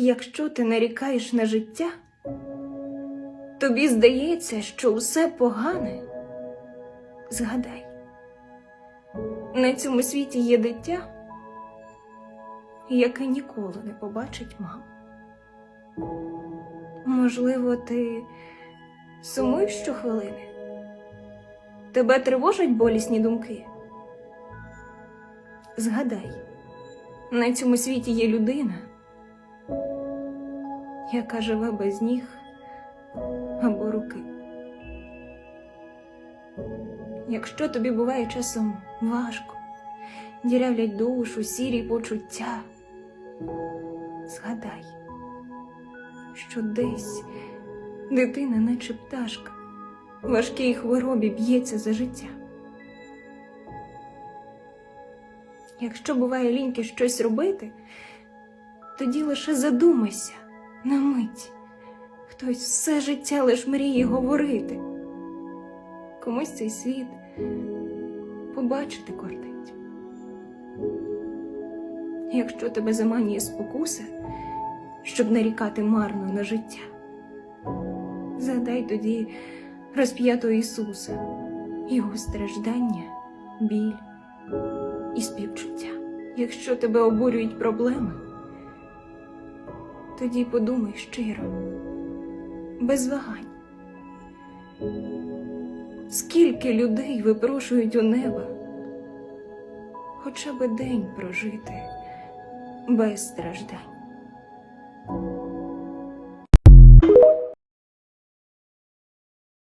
Якщо ти нарікаєш на життя, тобі здається, що усе погане. Згадай, на цьому світі є дитя, яке ніколи не побачить маму. Можливо, ти сумуєш щохвилини? Тебе тривожать болісні думки? Згадай, на цьому світі є людина, яка живе без ніг або руки. Якщо тобі буває часом важко, дірявлять душу, сірі почуття, згадай, що десь дитина, наче пташка, в важкій хворобі б'ється за життя. Якщо буває ліньки щось робити, тоді лише задумайся на мить. Хтось все життя лиш мріє говорити. Комусь цей світ побачити кортить. Якщо тебе заманює спокуса, щоб нарікати марно на життя, згадай тоді розп'ятого Ісуса, Його страждання, біль і співчуття. Якщо тебе обурюють проблеми, тоді подумай щиро, без вагань. Скільки людей випрошують у неба хоча би день прожити без страждань.